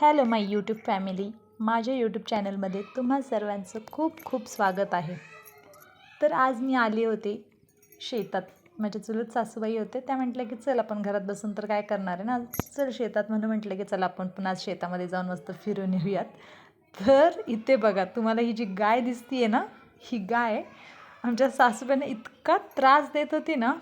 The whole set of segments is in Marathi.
Hello my YouTube family. माझ्या यूट्यूब चॅनलमध्ये तुम्हा सर्वांचं खूप खूप स्वागत आहे. तर आज मी आले होते शेतात. माझ्या चुलत सासूबाई होते त्या म्हटल्या की चल आपण घरात बसून तर काय करणार आहे ना? चल शेतात म्हणून म्हटलं की चल आपण पण आज शेतामध्ये जाऊन मस्त फिरून येऊयात. तर इथे बघा तुम्हाला ही जी गाय दिसती आहे ना ही गाय आमच्या सासूबाईंना इतका त्रास देत होती ना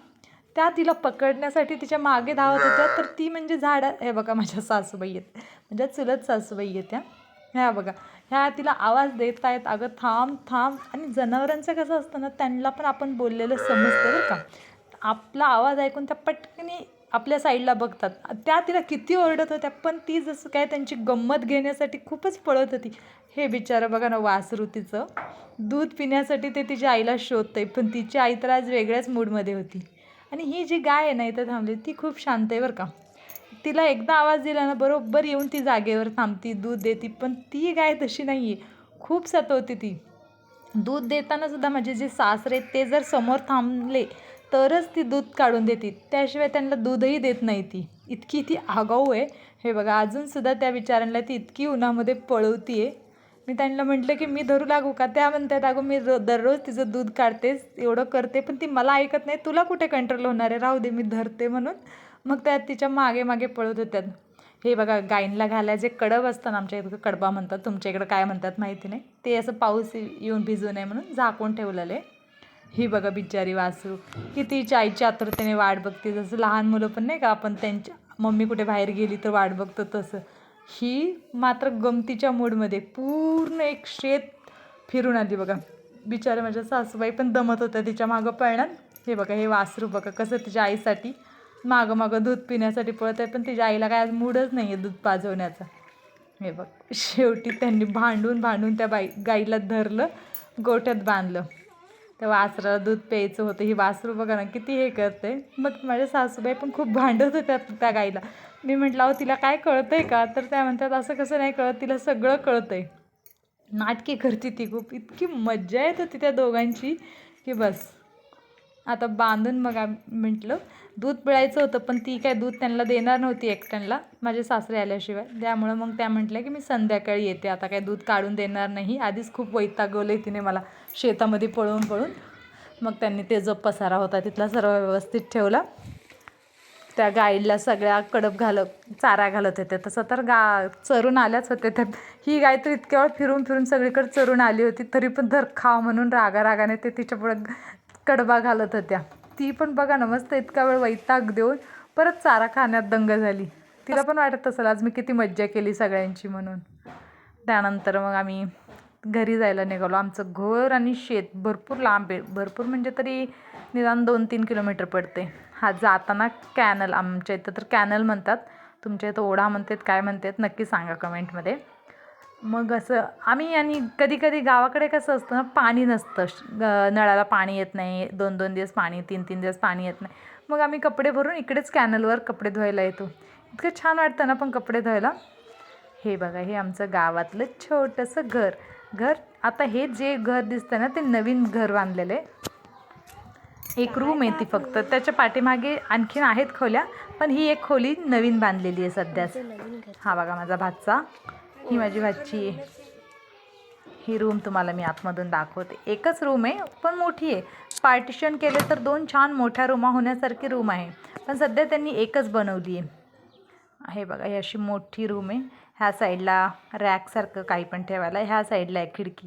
त्या तिला पकडण्यासाठी तिच्यामागे धावत होत्या. तर ती म्हणजे झाडा हे बघा माझ्या सासूबाई आहेत. म्हणजे चुलत सासूबाई आहेत त्या ह्या बघा. ह्या तिला आवाज देत आहेत अगं थांब थांब. आणि जनावरांचं कसं असतं ना त्यांना पण आपण बोललेलं समजतं बरं का. आपला आवाज ऐकून त्या पटकनी आपल्या साईडला बघतात. त्या तिला किती ओरडत होत्या. पण ती जसं काय त्यांची गंमत घेण्यासाठी खूपच पळत होती. हे बिचारं बघा ना वासरू तिचं दूध पिण्यासाठी ते तिच्या आईला शोधतंय. पण तिची आई तर आज वेगळ्याच मूडमध्ये होती. आणि ही जी गाय आहे ना इथं थांबली ती खूप शांत आहे बरं का. तिला एकदा आवाज दिला ना बरोबर येऊन ती जागेवर थांबती दूध देते पण ती गाय तशी नाही आहे खूप सतवते ती. दूध देताना सुद्धा माझे जे सासरे ते जर समोर थांबले तरच ती दूध काढून देते त्याशिवाय त्यांना दूधही देत नाही ती. इतकी ती आगाऊ आहे. हे बघा अजूनसुद्धा त्या बिचाऱ्यांना ती इतकी उन्हामध्ये पळवती आहे मी त्यांना म्हटलं की मी धरू लागू का? त्या म्हणतात अगं मी रो दररोज तिचं दूध काढतेच एवढं करते पण ती मला ऐकत नाही. तुला कुठे कंट्रोल होणार आहे? राहू दे मी धरते म्हणून. मग त्या तिच्यामागे मागे पळत होत्यात हे बघा गाईंला घालायचे जे कडब असतं ना आमच्या इकडं कडबा म्हणतात तुमच्या इकडं काय म्हणतात माहिती नाही. ते असं पाऊस येऊन भिजू नये म्हणून झाकून ठेवलेलं आहे. ही बघा बिचारी वासरू. किती आईच्या आतुरतेने वाट बघते. जसं लहान मुलं पण नाही का आपण त्यांच्या मम्मी कुठे बाहेर गेली तर वाट बघतो तसं. ही मात्र गमतीच्या मूडमध्ये पूर्ण एक शेत फिरून आली बघा. बिचारे माझ्या सासूबाई पण दमत होत्या तिच्या मागं पळणार हे बघा हे वासरू बघा कसं तिच्या आईसाठी मागं मागं दूध पिण्यासाठी पळत आहे पण तिच्या आईला काय आज मूडच नाही आहे दूध पाजवण्याचा. हे बघ शेवटी त्यांनी भांडून भांडून त्या बाई गाईला धरलं गोठ्यात बांधलं. त्या वासराला दूध प्यायचं होतं ही वासरू बघा ना किती हे करते मग माझ्या सासूबाई पण खूप भांडत होत्या त्या गाईला. मी म्हटलं अहो तिला काय कळतं आहे का? तर त्या म्हणतात असं कसं नाही कळत तिला सगळं कळतं आहे नाटकी करते ती खूप. इतकी मज्जा येत होती त्या दोघांची की बस. आता बांधून मग म्हटलं. दूध पिळायचं होतं पण ती काय दूध त्यांना देणार नव्हती एकट्यांना माझे सासरे आल्याशिवाय. त्यामुळं मग त्या म्हटल्या की मी संध्याकाळी येते. आता काय दूध काढून देणार नाही. आधीच खूप वैतागवले तिने मला शेतामध्ये पळून पळून. मग त्यांनी ते जो पसारा होता तिथला सर्व व्यवस्थित ठेवला. त्या गाईला सगळ्या कडप घालत चारा घालत होत्या. तसं तर गा चरून आल्याच होते त्यात ही गाय तर इतक्या वेळ फिरून फिरून सगळीकडे चरून आली होती तरी पण धर खाव म्हणून रागा रागाने ते तिच्या कडबा घालत होत्या. ती पण बघा ना मस्त इतका वेळ वैताग देऊन परत चारा खाण्यात दंग झाली. तिला पण वाटत असेल आज मी किती मज्जा केली सगळ्यांची म्हणून. त्यानंतर मग आम्ही घरी जायला निघालो. आमचं घर आणि शेत भरपूर लांब आहे. भरपूर म्हणजे तरी निदान दोन तीन किलोमीटर पडते. हा जाताना कॅनल आमच्या इथं तर कॅनल म्हणतात. तुमच्या इथं ओढा म्हणतात काय म्हणतात नक्की सांगा कमेंटमध्ये. मग असं आम्ही आणि कधी कधी गावाकडे कसं असतं ना पाणी नसतं. ग नळाला पाणी येत नाही दोन दोन दिवस पाणी तीन तीन दिवस पाणी येत नाही. मग आम्ही कपडे भरून इकडेच कॅनलवर कपडे धुवायला येतो. इतकं छान वाटतं ना पण कपडे धुवायला. हे बघा हे आमचं गावातलं छोटंसं घर. घर आता हे जे घर दिसतं ना ते नवीन घर बांधलेलं आहे. एक रूम आहे ती फक्त. त्याच्या पाठीमागे आणखीन आहेत खोल्या पण ही एक खोली नवीन बांधलेली आहे सध्याच. हा बघा माझा भातचा. ही माझी भाची आहे. ही रूम तुम्हाला मी आतमधून दाखवते. एकच रूम आहे पण मोठी आहे. पार्टिशन केले तर दोन छान मोठ्या रूमा होण्यासारखी रूम आहे. पण सध्या त्यांनी एकच बनवली आहे. हे बघा ही अशी मोठी रूम आहे. ह्या साईडला रॅकसारखं काही पण ठेवायला ह्या साईडला आहे खिडकी.